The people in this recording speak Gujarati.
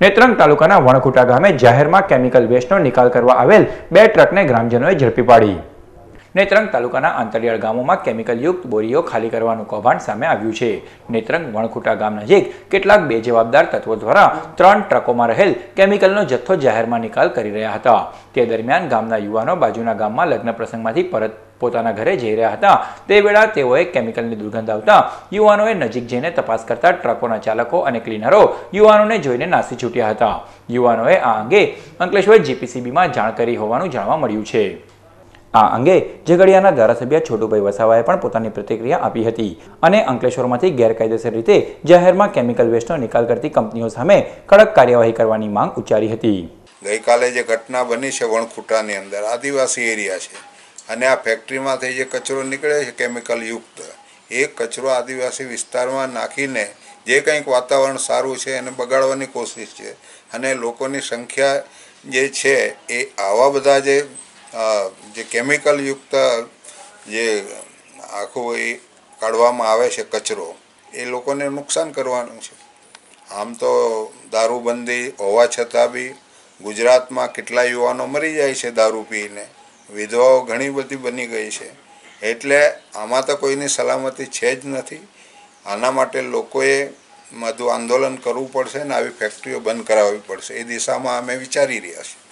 નેત્રંગ તાલુકાના વણકુટા ગામે જાહેરમાં કેમિકલ વેસ્ટનો નિકાલ કરવા આવેલ બે ટ્રકને ગ્રામજનોએ ઝડપી પાડી. નેત્રંગ તાલુકાના આંતરિયાળ ગામોમાં કેમિકલયુક્ત બોરીઓ ખાલી કરવાનું કૌભાંડ સામે આવ્યું છે. નેત્રંગ વણખુટા ગામ નજીક કેટલાક બે જવાબદાર તત્વો દ્વારા ત્રણ ટ્રકોમાં રહેલ કેમિકલનો જથ્થો જાહેરમાં નિકાલ કરી રહ્યા હતા. તે દરમિયાન ગામના યુવાનો બાજુના ગામમાં લગ્ન પ્રસંગમાંથી પરત પોતાના ઘરે જઈ રહ્યા હતા. તે વેળા તેઓએ કેમિકલની દુર્ગંધ આવતા યુવાનોએ નજીક જઈને તપાસ કરતા ટ્રકોના ચાલકો અને ક્લીનરો યુવાનોને જોઈને નાસી છૂટ્યા હતા. યુવાનોએ આ અંગે અંકલેશ્વર જીપીસીબીમાં જાણ કરી હોવાનું જાણવા મળ્યું છે. આ અંગે ઝઘડિયાના ધારાસભ્ય છોટુભાઈ વસાવાએ પણ પોતાની પ્રતિક્રિયા આપી હતી અને અંકલેશ્વરમાંથી ગેરકાયદેસર રીતે જાહેરમાં કેમિકલ વેસ્ટનો નિકાલ કરતી કંપનીઓ સામે કડક કાર્યવાહી કરવાની માંગ ઉચ્ચારી હતી. ગઈકાલે જે ઘટના બની છે વણખુટાની અંદર, આદિવાસી એરિયા છે, અને આ ફેક્ટરીમાંથી જે કચરો નીકળે છે કેમિકલ યુક્ત, એ કચરો આદિવાસી વિસ્તારમાં નાખીને જે કંઈક વાતાવરણ સારું છે એને બગાડવાની કોશિશ છે અને લોકોની સંખ્યા જે છે એ આવા બધા જે જે કેમિકલ યુક્ત જે આખું એ કાઢવામાં આવે છે કચરો, એ લોકોને નુકસાન કરવાનું છે. આમ તો દારૂબંધી હોવા છતાં બી ગુજરાતમાં કેટલા યુવાનો મરી જાય છે દારૂ પીને. વિધવાઓ ઘણી બધી બની ગઈ છે. એટલે આમાં તો કોઈની સલામતી છે જ નથી. આના માટે લોકોએ બધું આંદોલન કરવું પડશે ને આવી ફેક્ટરીઓ બંધ કરાવવી પડશે. એ દિશામાં અમે વિચારી રહ્યા છીએ.